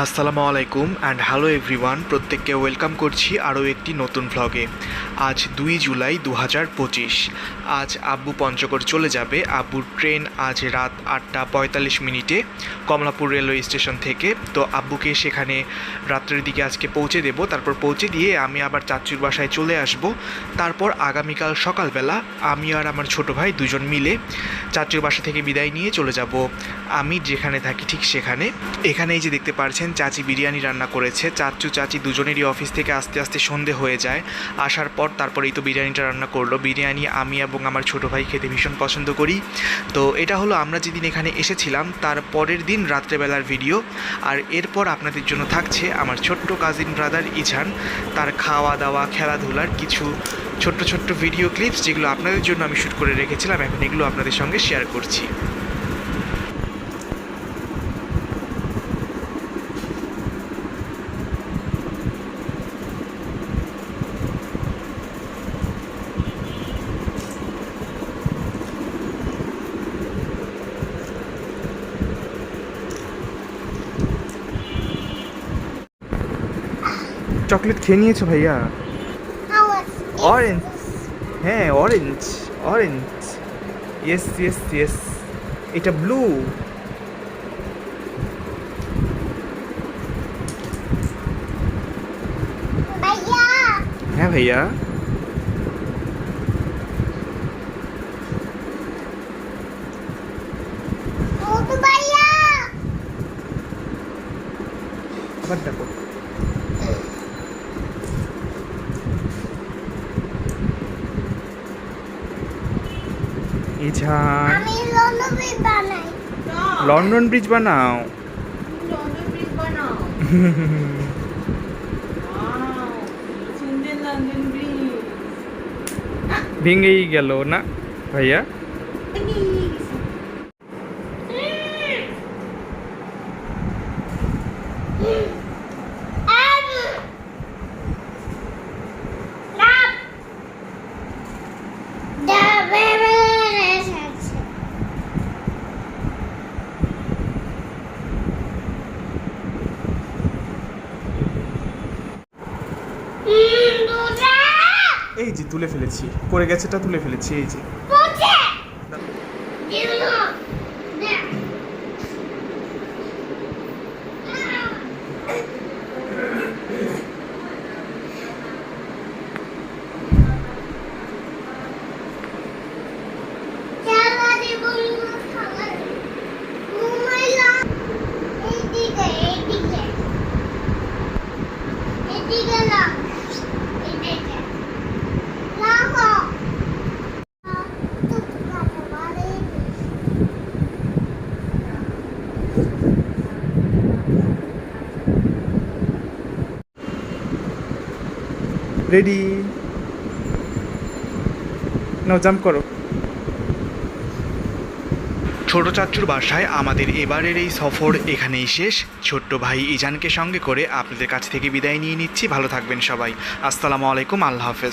আসসালামু আলাইকুম and hello everyone প্রত্যেককে ওয়েলকাম করছি আরও একটি নতুন ভ্লগে আজ দুই জুলাই দু হাজার পঁচিশ। আজ আব্বু পঞ্চগড় চলে যাবে। আব্বুর ট্রেন আজ রাত আটটা পঁয়তাল্লিশ মিনিটে কমলাপুর রেলওয়ে স্টেশন থেকে। তো আব্বুকে সেখানে রাত্রের দিকে আজকে পৌঁছে দেব। তারপর পৌঁছে দিয়ে আমি আবার চাচুর বাসায় চলে আসব। তারপর আগামীকাল সকালবেলা আমি আর আমার ছোট ভাই দুজন মিলে চাচুর বাসা থেকে বিদায় নিয়ে চলে যাব। আমি যেখানে থাকি ঠিক সেখানে। এখানে এই যে দেখতে পারছেন চাচি বিরিয়ানি রান্না করেছে। চাচু, চাচি দুজনেরই অফিস থেকে আস্তে আস্তে সন্ধে হয়ে যায়। আসার পর তারপরেই তো বিরিয়ানিটা রান্না করল। বিরিয়ানি আমি এবং আমার ছোট ভাই খেতে ভীষণ পছন্দ করি। তো এটা হলো আমরা যেদিন এখানে এসেছিলাম, তার পরের দিন রাত্রেবেলার ভিডিও। আর এরপর আপনাদের জন্য থাকছে আমার ছোট্ট কাজিন ব্রাদার ইছান। তার খাওয়া দাওয়া খেলাধুলার কিছু ছোট্ট ছোট্ট ভিডিও ক্লিপস যেগুলো আপনাদের জন্য আমি শ্যুট করে রেখেছিলাম। এখন এগুলো আপনাদের সঙ্গে শেয়ার করছি। চকলেট খেয়ে নিয়েছো ভাইয়া? অরেঞ্জ হ্যাঁ orange orange yes yes yes এটা ব্লু হ্যাঁ ভাইয়া? আবার দেখো ইঝান লন্ডন ব্রিজ বানাও। ভেঙেই গেল না ভাইয়া? এই যে তুলে ফেলেছি পড়ে গেছেটা তুলে ফেলেছি এই যে। রেডি নাও জাম্প করো। ছোট চাচুর বাসায় আমাদের এবারের এই সফর এখানেই শেষ। ছোট্ট ভাই ইজানকে সঙ্গে করে আপনাদের কাছ থেকে বিদায় নিয়ে নিচ্ছি। ভালো থাকবেন সবাই। আসসালামু আলাইকুম। আল্লাহ হাফেজ।